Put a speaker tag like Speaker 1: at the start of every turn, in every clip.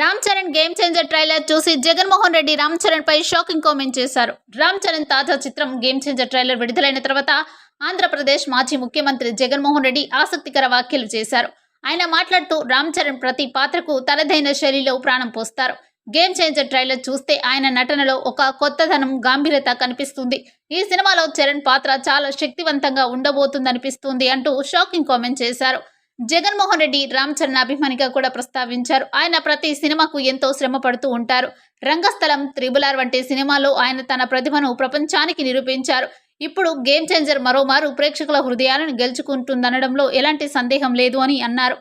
Speaker 1: Ram Charan Game Changer trailer చూసి జగన్మోహన్ రెడ్డి రామ్ చరణ్ పై shocking comment చేశారు. రామ్ చరణ్ తాజా చిత్రం గేమ్ చేంజర్ ట్రైలర్ విడుదలైన తర్వాత ఆంధ్రప్రదేశ్ మాజీ ముఖ్యమంత్రి జగన్మోహన్ రెడ్డి ఆసక్తికర వ్యాఖ్యలు చేశారు. ఆయన మాట్లాడుతూ రామ్ చరణ్ ప్రతి పాత్రకు తనదైన శైలిలో ప్రాణం పోస్తారు. గేమ్ చేంజర్ ట్రైలర్ చూస్తే ఆయన నటనలో ఒక కొత్తదనం గాంభీర్యత కనిపిస్తుంది. ఈ సినిమాలో చరణ్ పాత్ర చాలా శక్తివంతంగా ఉండబోతుందనిపిస్తుంది అంటూ షాకింగ్ కామెంట్ చేశారు. జగన్మోహన్ రెడ్డి రామ్ చరణ్ అభిమానిగా కూడా ప్రస్తావించారు. ఆయన ప్రతి సినిమాకు ఎంతో శ్రమ పడుతూ ఉంటారు. రంగస్థలం త్రిబులార్ వంటి సినిమాలో ఆయన తన ప్రతిభను ప్రపంచానికి నిరూపించారు. ఇప్పుడు గేమ్ చేంజర్ మరోమారు ప్రేక్షకుల హృదయాలను గెలుచుకుంటుందనడంలో ఎలాంటి సందేహం లేదు అని అన్నారు.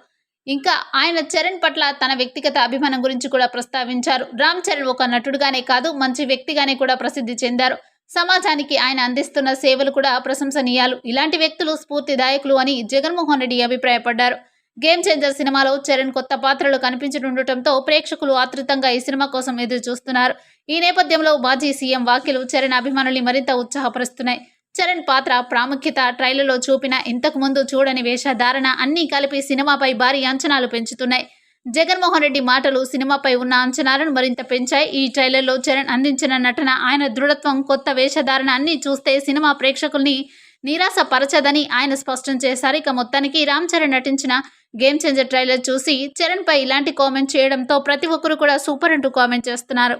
Speaker 1: ఇంకా ఆయన చరణ్ పట్ల తన వ్యక్తిగత అభిమానం గురించి కూడా ప్రస్తావించారు. రామ్ చరణ్ ఒక నటుడుగానే కాదు మంచి వ్యక్తిగానే కూడా ప్రసిద్ధి చెందారు. సమాజానికి ఆయన అందిస్తున్న సేవలు కూడా ప్రశంసనీయాలు. ఇలాంటి వ్యక్తులు స్ఫూర్తిదాయకులు అని జగన్మోహన్ రెడ్డి అభిప్రాయపడ్డారు. గేమ్ చేంజర్ సినిమాలో చరణ్ కొత్త పాత్రలు కనిపించనుండటంతో ప్రేక్షకులు ఆతృతంగా ఈ సినిమా కోసం ఎదురు చూస్తున్నారు ఈ నేపథ్యంలో మాజీ సీఎం వ్యాఖ్యలు చరణ్ అభిమానుల్ని మరింత ఉత్సాహపరుస్తున్నాయి. చరణ్ పాత్ర ప్రాముఖ్యత ట్రైలర్లో చూపిన ఇంతకు ముందు చూడని వేషధారణ అన్నీ కలిపి సినిమాపై భారీ అంచనాలు పెంచుతున్నాయి. జగన్మోహన్ రెడ్డి మాటలు సినిమాపై ఉన్న అంచనాలను మరింత పెంచాయి. ఈ ట్రైలర్లో చరణ్ అందించిన నటన ఆయన దృఢత్వం కొత్త వేషధారణ అన్ని చూస్తే సినిమా ప్రేక్షకుల్ని నిరాశపరచదని ఆయన స్పష్టం చేశారు. ఇక మొత్తానికి రామ్ చరణ్ నటించిన గేమ్ చేంజర్ ట్రైలర్ చూసి చరణ్పై ఇలాంటి కామెంట్ చేయడంతో ప్రతి ఒక్కరు కూడా సూపర్ అంటూ కామెంట్ చేస్తున్నారు.